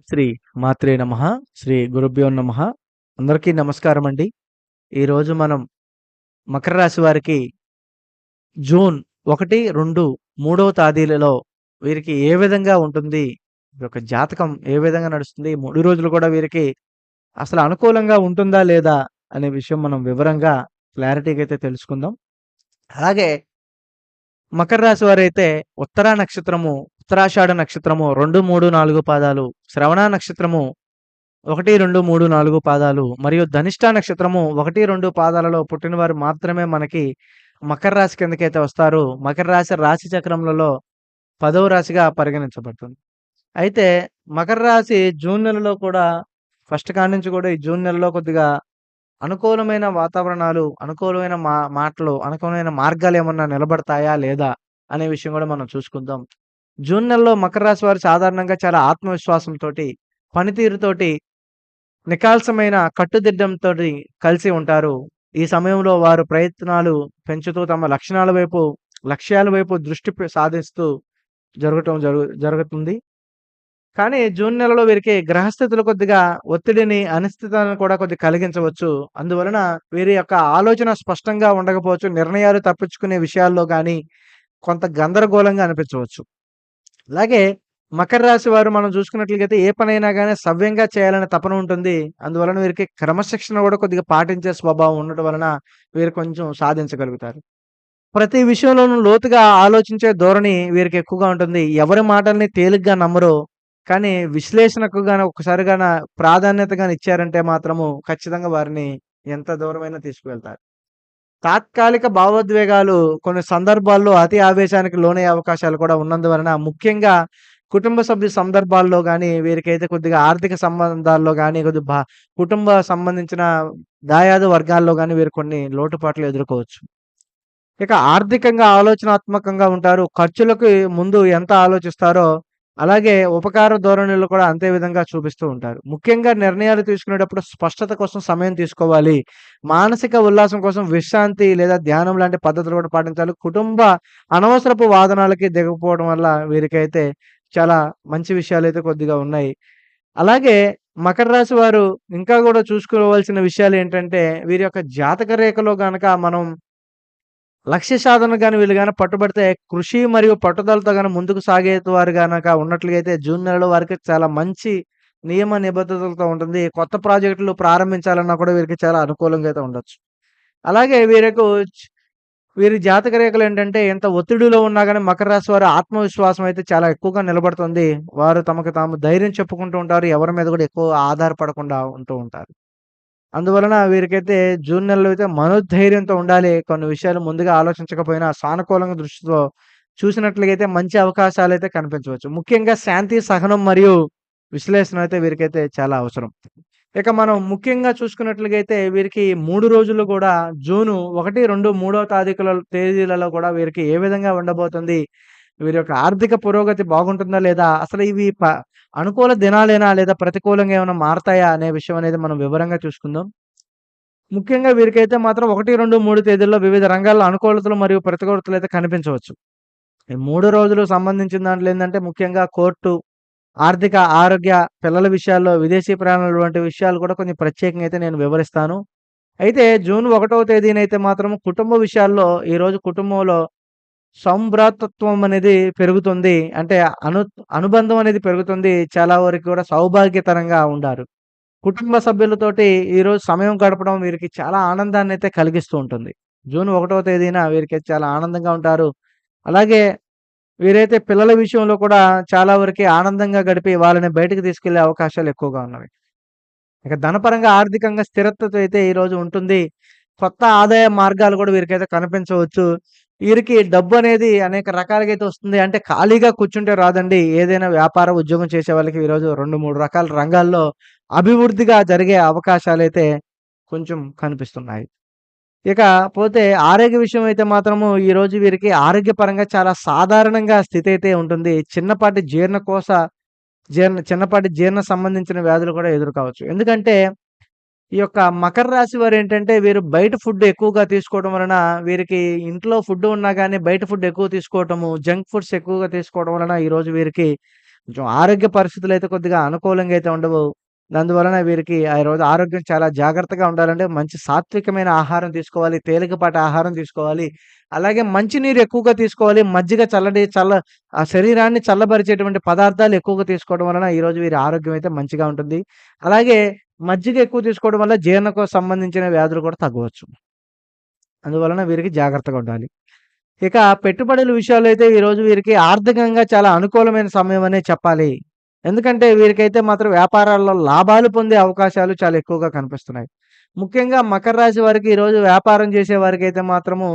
శ్రీ మాత్రే నమ శ్రీ గురుభ్యో నమ. అందరికీ నమస్కారం అండి ఈరోజు మనం మకర రాశి వారికి జూన్ ఒకటి రెండు మూడవ తేదీలలో వీరికి ఏ విధంగా ఉంటుంది ఒక యొక్క జాతకం ఏ విధంగా నడుస్తుంది మూడు రోజులు కూడా వీరికి అసలు అనుకూలంగా ఉంటుందా లేదా అనే విషయం మనం వివరంగా క్లారిటీగా అయితే తెలుసుకుందాం. అలాగే మకర రాశి వారైతే ఉత్తరా నక్షత్రము ఉత్తరాషాఢ నక్షత్రము రెండు మూడు నాలుగు పాదాలు శ్రవణ నక్షత్రము ఒకటి రెండు మూడు నాలుగు పాదాలు మరియు ధనిష్ట నక్షత్రము ఒకటి రెండు పాదాలలో పుట్టినవారు మాత్రమే మనకి మకర రాశి కిందకైతే వస్తారు. మకర రాశి రాశి చక్రములలో పదవ రాశిగా పరిగణించబడుతుంది. అయితే మకర రాశి జూన్ నెలలో కూడా ఫస్ట్ కాడి నుంచి కూడా ఈ జూన్ నెలలో కొద్దిగా అనుకూలమైన వాతావరణాలు అనుకూలమైన మా మాటలు అనుకూలమైన మార్గాలు ఏమన్నా నిలబడతాయా లేదా అనే విషయం కూడా మనం చూసుకుందాం. జూన్ నెలలో మకర రాశి వారు సాధారణంగా చాలా ఆత్మవిశ్వాసంతో పనితీరుతోటి నికాల్సమైన కట్టుదిడ్డంతో కలిసి ఉంటారు. ఈ సమయంలో వారు ప్రయత్నాలు పెంచుతూ తమ లక్షణాల వైపు లక్ష్యాల వైపు దృష్టి సాధిస్తూ జరగటం జరుగు జరుగుతుంది. కానీ జూన్ నెలలో వీరికి గ్రహస్థితులు కొద్దిగా ఒత్తిడిని అనిశ్చితాలను కూడా కొద్దిగా కలిగించవచ్చు. అందువలన వీరి యొక్క ఆలోచన స్పష్టంగా ఉండకపోవచ్చు నిర్ణయాలు తప్పించుకునే విషయాల్లో కానీ కొంత గందరగోళంగా అనిపించవచ్చు. అలాగే మకర రాశి వారు మనం చూసుకున్నట్లయితే ఏ పనైనా కానీ సవ్యంగా చేయాలనే తపన ఉంటుంది. అందువలన వీరికి క్రమశిక్షణ కూడా కొద్దిగా పాటించే స్వభావం ఉండటం వలన వీరు కొంచెం సాధించగలుగుతారు. ప్రతి విషయంలోనూ లోతుగా ఆలోచించే ధోరణి వీరికి ఎక్కువగా ఉంటుంది. ఎవరి మాటల్ని తేలిగ్గా నమ్మరు. కానీ విశ్లేషణకు గాని ఒకసారిగాన ప్రాధాన్యత గాని ఇచ్చారంటే మాత్రము ఖచ్చితంగా వారిని ఎంత దూరమైనా తీసుకువెళ్తారు. తాత్కాలిక భావోద్వేగాలు కొన్ని సందర్భాల్లో అతి ఆవేశానికి లోనయ్యే అవకాశాలు కూడా ఉన్నందువలన ముఖ్యంగా కుటుంబ సభ్యు సందర్భాల్లో కానీ వీరికైతే కొద్దిగా ఆర్థిక సంబంధాల్లో కానీ కొద్దిగా కుటుంబ సంబంధించిన దాయాదు వర్గాల్లో కానీ వీరు కొన్ని లోటుపాట్లు ఎదుర్కోవచ్చు. ఇక ఆర్థికంగా ఆలోచనాత్మకంగా ఉంటారు. ఖర్చులకు ముందు ఎంత ఆలోచిస్తారో అలాగే ఉపకార ధోరణులు కూడా అంతే విధంగా చూపిస్తూ ఉంటారు. ముఖ్యంగా నిర్ణయాలు తీసుకునేటప్పుడు స్పష్టత కోసం సమయం తీసుకోవాలి. మానసిక ఉల్లాసం కోసం విశ్రాంతి లేదా ధ్యానం లాంటి పద్ధతులు కూడా పాటించాలి. కుటుంబ అనవసరపు వాదనాలకి దిగకపోవడం వల్ల వీరికైతే చాలా మంచి విషయాలు అయితే కొద్దిగా ఉన్నాయి. అలాగే మకర రాశి వారు ఇంకా కూడా చూసుకోవాల్సిన విషయాలు ఏంటంటే వీరి యొక్క జాతక రేఖలో గనక మనం లక్ష్య సాధన కానీ వీళ్ళు కానీ పట్టుబడితే కృషి మరియు పట్టుదలతో కానీ ముందుకు సాగే వారు కనుక ఉన్నట్లయితే జూన్ నెలలో వారికి చాలా మంచి నియమ నిబద్ధతలతో ఉంటుంది. కొత్త ప్రాజెక్టులు ప్రారంభించాలన్నా కూడా వీరికి చాలా అనుకూలంగా అయితే ఉండొచ్చు. అలాగే వీరికి వీరి జాతక రేఖలు ఏంటంటే ఎంత ఒత్తిడిలో ఉన్నా కానీ మకర రాశి వారి ఆత్మవిశ్వాసం అయితే చాలా ఎక్కువగా నిలబడుతుంది. వారు తమకు తాము ధైర్యం చెప్పుకుంటూ ఉంటారు. ఎవరి మీద కూడా ఎక్కువ ఆధారపడకుండా ఉంటూ ఉంటారు. అందువలన వీరికైతే జూన్ నెలలో అయితే మనోధైర్యంతో ఉండాలి. కొన్ని విషయాలు ముందుగా ఆలోచించకపోయినా సానుకూలంగా దృష్టితో చూసినట్లయితే మంచి అవకాశాలు అయితే కనిపించవచ్చు. ముఖ్యంగా శాంతి సహనం మరియు విశ్లేషణ అయితే వీరికైతే చాలా అవసరం. ఇక మనం ముఖ్యంగా చూసుకున్నట్లయితే వీరికి మూడు రోజులు కూడా జూను ఒకటి రెండు మూడో తారీఖుల తేదీలలో కూడా వీరికి ఏ విధంగా ఉండబోతుంది? వీరి యొక్క ఆర్థిక పురోగతి బాగుంటుందా లేదా? అసలు ఇవి అనుకూల దినాలేనా లేదా ప్రతికూలంగా ఏమైనా మారతాయా అనే విషయం అనేది మనం వివరంగా చూసుకుందాం. ముఖ్యంగా వీరికైతే మాత్రం ఒకటి రెండు మూడు తేదీల్లో వివిధ రంగాల్లో అనుకూలతలు మరియు ప్రతికూలతలు అయితే కనిపించవచ్చు. ఈ మూడు రోజులు సంబంధించిన దాంట్లో ఏంటంటే ముఖ్యంగా కోర్టు ఆర్థిక ఆరోగ్య పిల్లల విషయాల్లో విదేశీ ప్రయాణాలు వంటి విషయాలు కూడా కొంచెం ప్రత్యేకంగా అయితే నేను వివరిస్తాను. అయితే జూన్ ఒకటవ తేదీనైతే మాత్రం కుటుంబ విషయాల్లో ఈ రోజు కుటుంబంలో సంభ్రాతత్వం అనేది పెరుగుతుంది. అంటే అను అనుబంధం అనేది పెరుగుతుంది. చాలా వరకు కూడా సౌభాగ్యతరంగా ఉండారు. కుటుంబ సభ్యులతోటి ఈ రోజు సమయం గడపడం వీరికి చాలా ఆనందాన్ని అయితే కలిగిస్తూ ఉంటుంది. జూన్ ఒకటవ తేదీన వీరికి చాలా ఆనందంగా ఉంటారు. అలాగే వీరైతే పిల్లల విషయంలో కూడా చాలా వరకు ఆనందంగా గడిపి వాళ్ళని బయటకు తీసుకెళ్ళే అవకాశాలు ఎక్కువగా ఉన్నవి. ఇక ధనపరంగా ఆర్థికంగా స్థిరత్వం అయితే ఈ రోజు ఉంటుంది. కొత్త ఆదాయ మార్గాలు కూడా వీరికైతే కనిపించవచ్చు. వీరికి డబ్బు అనేది అనేక రకాలుగా అయితే వస్తుంది. అంటే ఖాళీగా కూర్చుంటే రాదండి. ఏదైనా వ్యాపార ఉద్యోగం చేసే వాళ్ళకి ఈరోజు రెండు మూడు రకాల రంగాల్లో అభివృద్ధిగా జరిగే అవకాశాలు అయితే కొంచెం కనిపిస్తున్నాయి. ఇక పోతే ఆరోగ్య విషయం అయితే మాత్రము ఈ రోజు వీరికి ఆరోగ్యపరంగా చాలా సాధారణంగా స్థితి అయితే ఉంటుంది. చిన్నపాటి జీర్ణకోశ జీర్ణ చిన్నపాటి జీర్ణ సంబంధించిన వ్యాధులు కూడా ఎదుర్కోవచ్చు. ఎందుకంటే ఈ యొక్క మకర రాశి వారు ఏంటంటే వీరు బయట ఫుడ్ ఎక్కువగా తీసుకోవడం వలన వీరికి ఇంట్లో ఫుడ్ ఉన్నా కానీ బయట ఫుడ్ ఎక్కువ తీసుకోవటము జంక్ ఫుడ్స్ ఎక్కువగా తీసుకోవడం వలన ఈరోజు వీరికి కొంచెం ఆరోగ్య పరిస్థితులు అయితే కొద్దిగా అనుకూలంగా అయితే ఉండవు. అందువలన వీరికి ఆ రోజు ఆరోగ్యం చాలా జాగ్రత్తగా ఉండాలంటే మంచి సాత్వికమైన ఆహారం తీసుకోవాలి. తేలికపాటి ఆహారం తీసుకోవాలి. అలాగే మంచి నీరు ఎక్కువగా తీసుకోవాలి. మజ్జిగ చల్లటి చల్ల ఆ శరీరాన్ని చల్లబరిచేటువంటి పదార్థాలు ఎక్కువగా తీసుకోవడం వలన ఈరోజు వీరి ఆరోగ్యం అయితే మంచిగా ఉంటుంది. అలాగే మజ్జిగ ఎక్కువ తీసుకోవడం వల్ల జీర్ణకు సంబంధించిన వ్యాధులు కూడా తగ్గవచ్చు. అందువలన వీరికి జాగ్రత్తగా ఉండాలి. ఇక పెట్టుబడుల విషయాల్లో అయితే ఈరోజు వీరికి ఆర్థికంగా చాలా అనుకూలమైన సమయం అనే చెప్పాలి. ఎందుకంటే వీరికైతే మాత్రం వ్యాపారాల్లో లాభాలు పొందే అవకాశాలు చాలా ఎక్కువగా కనిపిస్తున్నాయి. ముఖ్యంగా మకర రాశి వారికి ఈరోజు వ్యాపారం చేసే వారికైతే మాత్రము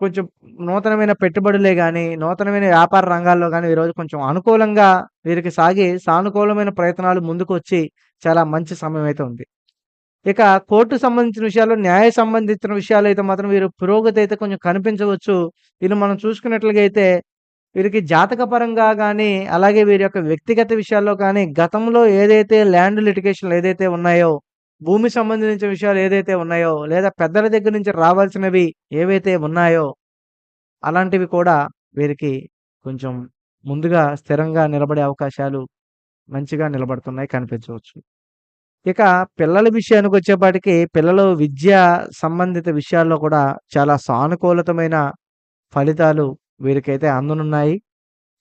కొంచెం నూతనమైన పెట్టుబడులే కానీ నూతనమైన వ్యాపార రంగాల్లో కానీ ఈరోజు కొంచెం అనుకూలంగా వీరికి సాగి సానుకూలమైన ప్రయత్నాలు ముందుకు వచ్చి చాలా మంచి సమయం అయితే ఉంది. ఇక కోర్టు సంబంధించిన విషయాలు న్యాయ సంబంధించిన విషయాలు అయితే మాత్రం వీరు పురోగతి అయితే కొంచెం కనిపించవచ్చు. వీళ్ళు మనం చూసుకున్నట్లుగా అయితే వీరికి జాతకపరంగా కానీ అలాగే వీరి యొక్క వ్యక్తిగత విషయాల్లో కానీ గతంలో ఏదైతే ల్యాండ్ లిటిగేషన్‌లు ఏదైతే ఉన్నాయో, భూమి సంబంధించిన విషయాలు ఏదైతే ఉన్నాయో, లేదా పెద్దల దగ్గర నుంచి రావాల్సినవి ఏవైతే ఉన్నాయో, అలాంటివి కూడా వీరికి కొంచెం ముందుగా స్థిరంగా నిలబడే అవకాశాలు మంచిగా నిలబడుతున్నాయి కనిపించవచ్చు. ఇక పిల్లల విషయానికి వచ్చేపాటికి పిల్లలు విద్యా సంబంధిత విషయాల్లో కూడా చాలా సానుకూలతమైన ఫలితాలు వీరికైతే అందనున్నాయి.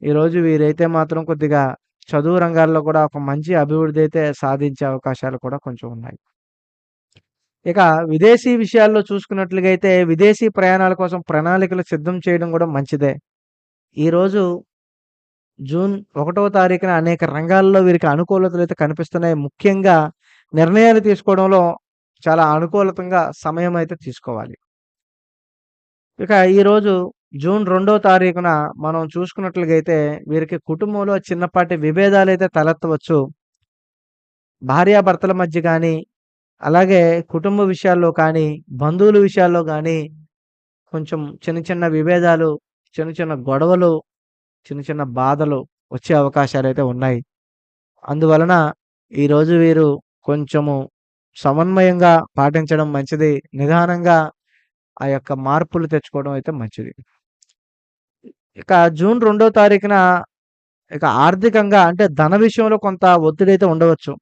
ఈరోజు వీరైతే మాత్రం కొద్దిగా చదువు రంగాల్లో కూడా ఒక మంచి అభివృద్ధి అయితే సాధించే అవకాశాలు కూడా కొంచెం ఉన్నాయి. ఇక విదేశీ విషయాల్లో చూసుకున్నట్లుగా అయితే విదేశీ ప్రయాణాల కోసం ప్రణాళికలు సిద్ధం చేయడం కూడా మంచిదే. ఈరోజు జూన్ ఒకటవ తారీఖున అనేక రంగాల్లో వీరికి అనుకూలతలు అయితే కనిపిస్తున్నాయి. ముఖ్యంగా నిర్ణయాలు తీసుకోవడంలో చాలా అనుకూలతంగా సమయం అయితే తీసుకోవాలి. ఇక ఈరోజు జూన్ రెండో తారీఖున మనం చూసుకున్నట్లుగైతే వీరికి కుటుంబంలో చిన్నపాటి విభేదాలు అయితే తలెత్తవచ్చు. భార్యాభర్తల మధ్య కానీ అలాగే కుటుంబ విషయాల్లో కానీ, బంధువుల విషయాల్లో కానీ కొంచెం చిన్న చిన్న విభేదాలు, చిన్న చిన్న గొడవలు, చిన్న చిన్న బాధలు వచ్చే అవకాశాలు అయితే ఉన్నాయి. అందువలన ఈరోజు వీరు కొంచెము సమన్వయంగా పాటించడం మంచిది. నిదానంగా ఆ యొక్క మార్పులు తెచ్చుకోవడం అయితే మంచిది. ఇక జూన్ రెండో తారీఖున ఇక ఆర్థికంగా అంటే ధన విషయంలో కొంత ఒత్తిడి అయితే ఉండవచ్చు.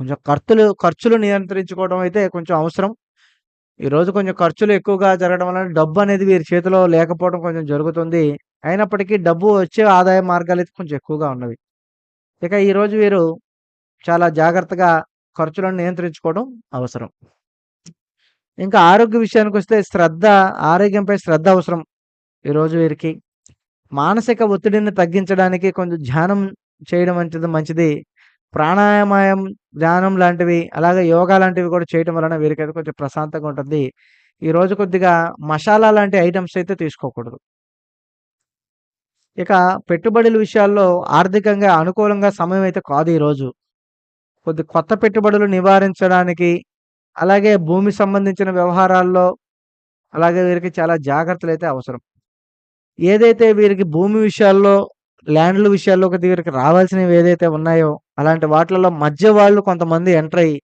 కొంచెం ఖర్చులు ఖర్చులు నియంత్రించుకోవడం అయితే కొంచెం అవసరం. ఈరోజు కొంచెం ఖర్చులు ఎక్కువగా జరగడం వలన డబ్బనేది వీరి చేతిలో లేకపోవడం కొంచెం జరుగుతుంది. అయినప్పటికీ డబ్బు వచ్చే ఆదాయ మార్గాలు అయితే కొంచెం ఎక్కువగా ఉన్నవి. ఇక ఈరోజు వీరు చాలా జాగ్రత్తగా ఖర్చులను నియంత్రించుకోవడం అవసరం. ఇంకా ఆరోగ్య విషయానికి వస్తే శ్రద్ధ ఆరోగ్యంపై శ్రద్ధ అవసరం. ఈరోజు వీరికి మానసిక ఒత్తిడిని తగ్గించడానికి కొంచెం ధ్యానం చేయడం మంచిది మంచిది. ప్రాణాయామం, ధ్యానం లాంటివి, అలాగే యోగా లాంటివి కూడా చేయటం వలన వీరికైతే కొంచెం ప్రశాంతంగా ఉంటుంది. ఈరోజు కొద్దిగా మసాలా లాంటి ఐటమ్స్ అయితే తీసుకోకూడదు. ఇక పెట్టుబడుల విషయాల్లో ఆర్థికంగా అనుకూలంగా సమయం అయితే కాదు ఈరోజు. కొద్ది కొత్త పెట్టుబడులు నివారించడానికి, అలాగే భూమి సంబంధించిన వ్యవహారాల్లో, అలాగే వీరికి చాలా జాగ్రత్తలు అయితే అవసరం. ఏదైతే వీరికి భూమి విషయాల్లో, ల్యాండ్‌ల విషయాల్లో వీరికి రావాల్సినవి ఏదైతే ఉన్నాయో, అలాంటి వాటిలలో మధ్య వాళ్ళు కొంతమంది ఎంటర్ అయ్యి,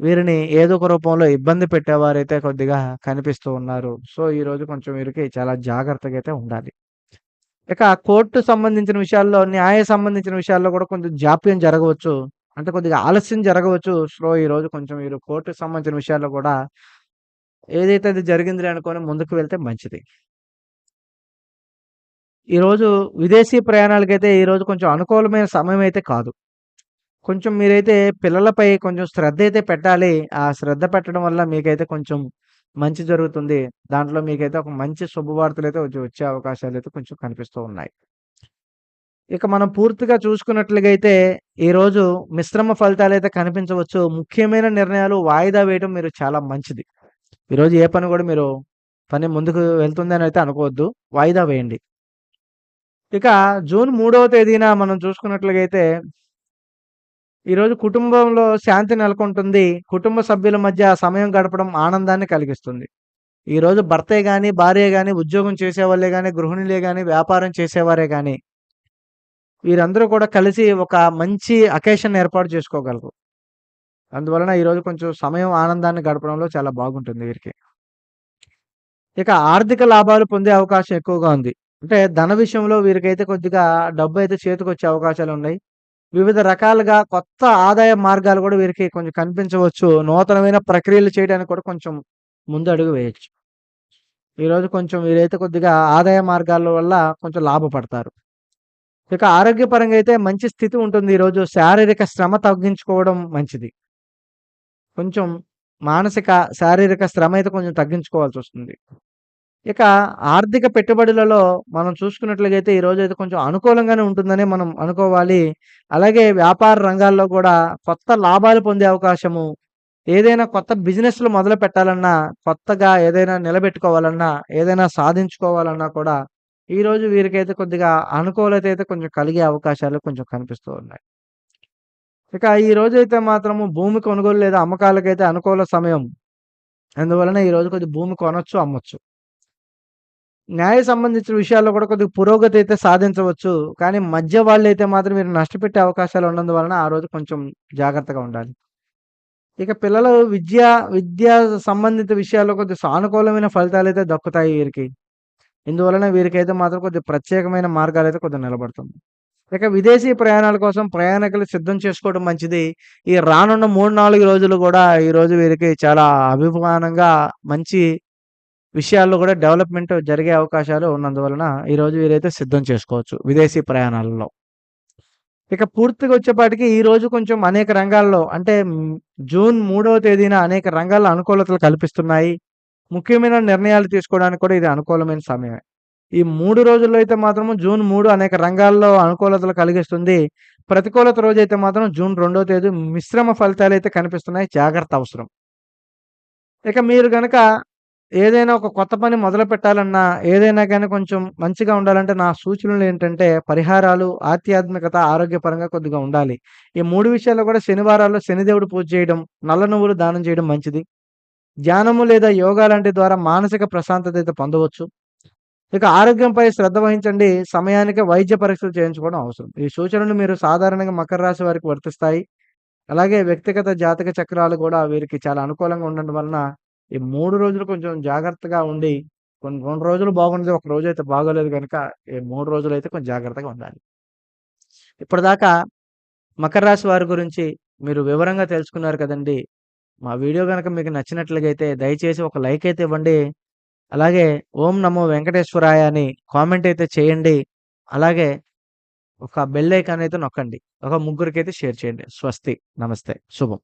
వీరిని ఏదో ఒక రూపంలో ఇబ్బంది పెట్టేవారైతే కొద్దిగా కనిపిస్తూ ఉన్నారు. సో, ఈరోజు కొంచెం వీరికి చాలా జాగ్రత్తగా అయితే ఉండాలి. ఇక కోర్టు సంబంధించిన విషయాల్లో, న్యాయ సంబంధించిన విషయాల్లో కూడా కొంచెం జాప్యం జరగవచ్చు. అంటే కొద్దిగా ఆలస్యం జరగవచ్చు. సో, ఈరోజు కొంచెం వీరు కోర్టుకు సంబంధించిన విషయాల్లో కూడా ఏదైతే అది జరిగిందిలే అనుకోని ముందుకు వెళ్తే మంచిది. ఈరోజు విదేశీ ప్రయాణాలకైతే ఈరోజు కొంచెం అనుకూలమైన సమయం అయితే కాదు. కొంచెం మీరైతే పిల్లలపై కొంచెం శ్రద్ధ అయితే పెట్టాలి. ఆ శ్రద్ధ పెట్టడం వల్ల మీకైతే కొంచెం మంచి జరుగుతుంది. దాంట్లో మీకైతే ఒక మంచి శుభవార్తలైతే వచ్చే అవకాశాలు అయితే కొంచెం కనిపిస్తూ ఉన్నాయి. ఇక మనం పూర్తిగా చూసుకున్నట్లుగా అయితే ఈరోజు మిశ్రమ ఫలితాలు అయితే కనిపించవచ్చు. ముఖ్యమైన నిర్ణయాలు వాయిదా వేయడం మీరు చాలా మంచిది. ఈరోజు ఏ పని కూడా మీరు పని ముందుకు వెళ్తుందని అయితే అనుకోవద్దు. వాయిదా వేయండి. ఇక జూన్ మూడవ తేదీన మనం చూసుకున్నట్లయితే ఈరోజు కుటుంబంలో శాంతి నెలకొంటుంది. కుటుంబ సభ్యుల మధ్య సమయం గడపడం ఆనందాన్ని కలిగిస్తుంది. ఈరోజు భర్తే కానీ భార్య కానీ ఉద్యోగం చేసేవాళ్ళే కానీ గృహిణులే కానీ వ్యాపారం చేసేవారే కానీ వీరందరూ కూడా కలిసి ఒక మంచి అకేషన్ ఏర్పాటు చేసుకోగలరు. అందువలన ఈరోజు కొంచెం సమయం ఆనందాన్ని గడపడంలో చాలా బాగుంటుంది వీరికి. ఇక ఆర్థిక లాభాలు పొందే అవకాశం ఎక్కువగా ఉంది. అంటే ధన విషయంలో వీరికైతే కొద్దిగా డబ్బు అయితే చేతికొచ్చే అవకాశాలున్నాయి. వివిధ రకాలుగా కొత్త ఆదాయ మార్గాలు కూడా వీరికి కొంచెం కనిపించవచ్చు. నూతనమైన ప్రక్రియలు చేయడానికి కూడా కొంచెం ముందు అడుగు వేయచ్చు ఈరోజు కొంచెం వీరైతే కొద్దిగా ఆదాయ మార్గాల వల్ల కొంచెం లాభపడతారు. ఇక ఆరోగ్యపరంగా అయితే మంచి స్థితి ఉంటుంది ఈరోజు. శారీరక శ్రమ తగ్గించుకోవడం మంచిది. కొంచెం మానసిక, శారీరక శ్రమ అయితే కొంచెం తగ్గించుకోవాల్సి వస్తుంది ఇక ఆర్థిక పెట్టుబడులలో మనం చూసుకున్నట్లయితే ఈరోజైతే కొంచెం అనుకూలంగానే ఉంటుందని మనం అనుకోవాలి. అలాగే వ్యాపార రంగాల్లో కూడా కొత్త లాభాలు పొందే అవకాశము, ఏదైనా కొత్త బిజినెస్‌లు మొదలు పెట్టాలన్నా కొత్తగా ఏదైనా నిలబెట్టుకోవాలన్నా, ఏదైనా సాధించుకోవాలన్నా కూడా ఈరోజు వీరికైతే కొద్దిగా అనుకూలత అయితే కొంచెం కలిగే అవకాశాలు కొంచెం కనిపిస్తూ ఉన్నాయి. ఇక ఈ రోజైతే మాత్రము భూమి కొనుగోలు లేదా అమ్మకాలకైతే అనుకూల సమయం. అందువలన ఈరోజు కొద్దిగా భూమి కొనొచ్చు, అమ్మొచ్చు. న్యాయ సంబంధించిన విషయాల్లో కూడా కొద్దిగా పురోగతి అయితే సాధించవచ్చు. కానీ మధ్య వాళ్ళైతే మాత్రం మీరు నష్టపెట్టే అవకాశాలు ఉన్నందువలన ఆ రోజు కొంచెం జాగ్రత్తగా ఉండాలి. ఇక పిల్లలు విద్యా విద్యా సంబంధిత విషయాల్లో కొద్దిగా సానుకూలమైన ఫలితాలు అయితే దక్కుతాయి వీరికి. ఇందువలన వీరికైతే మాత్రం కొద్దిగా ప్రత్యేకమైన మార్గాలు అయితే కొద్దిగా నిలబడుతుంది. ఇక విదేశీ ప్రయాణాల కోసం ప్రయాణికులు సిద్ధం చేసుకోవడం మంచిది. ఈ రానున్న 3, 4 రోజులు కూడా ఈరోజు వీరికి చాలా అభిమానంగా మంచి విషయాల్లో కూడా డెవలప్‌మెంట్ జరిగే అవకాశాలు ఉన్నందువలన ఈరోజు వీరైతే సిద్ధం చేసుకోవచ్చు విదేశీ ప్రయాణాలలో. ఇక పూర్తిగా వచ్చేపాటికి ఈరోజు కొంచెం అనేక రంగాల్లో అంటే జూన్ మూడవ తేదీన అనేక రంగాల్లో అనుకూలతలు కల్పిస్తున్నాయి. ముఖ్యమైన నిర్ణయాలు తీసుకోవడానికి కూడా ఇది అనుకూలమైన సమయమే. ఈ మూడు రోజుల్లో అయితే మాత్రము జూన్ మూడు అనేక రంగాల్లో అనుకూలతలు కలిగిస్తుంది. ప్రతికూలత రోజైతే మాత్రం జూన్ రెండో తేదీ మిశ్రమ ఫలితాలు అయితే కనిపిస్తున్నాయి. జాగ్రత్త అవసరం. ఇక మీరు గనక ఏదైనా ఒక కొత్త పని మొదలు పెట్టాలన్నా ఏదైనా కానీ కొంచెం మంచిగా ఉండాలంటే నా సూచనలు ఏంటంటే పరిహారాలు, ఆధ్యాత్మికత, ఆరోగ్యపరంగా కొద్దిగా ఉండాలి. ఈ మూడు విషయాల్లో కూడా శనివారాల్లో శనిదేవుడు పూజ చేయడం, నల్ల నువ్వులు దానం చేయడం మంచిది. ధ్యానము లేదా యోగా లాంటి ద్వారా మానసిక ప్రశాంతత అయితే పొందవచ్చు. ఇక ఆరోగ్యంపై శ్రద్ధ వహించండి. సమయానికి వైద్య పరీక్షలు చేయించుకోవడం అవసరం. ఈ సూచనలు మీరు సాధారణంగా మకర రాశి వారికి వర్తిస్తాయి. అలాగే వ్యక్తిగత జాతక చక్రాలు కూడా వీరికి చాలా అనుకూలంగా ఉండడం వలన ఈ మూడు రోజులు కొంచెం జాగ్రత్తగా ఉండి కొన్ని రెండు రోజులు బాగుండదు ఒక రోజు అయితే బాగోలేదు కనుక ఈ మూడు రోజులు అయితే కొంచెం జాగ్రత్తగా ఉండాలి. ఇప్పటిదాకా మకర రాశి వారి గురించి మీరు వివరంగా తెలుసుకున్నారు కదండి మా వీడియో కనుక మీకు నచ్చినట్లయితే దయచేసి ఒక లైక్ అయితే ఇవ్వండి. అలాగే ఓం నమో వెంకటేశ్వరాయ అని కామెంట్ అయితే చేయండి. అలాగే ఒక బెల్ ఐకాన్ అయితే నొక్కండి. ఒక ముగ్గురికి అయితే షేర్ చేయండి. స్వస్తి. నమస్తే. శుభం.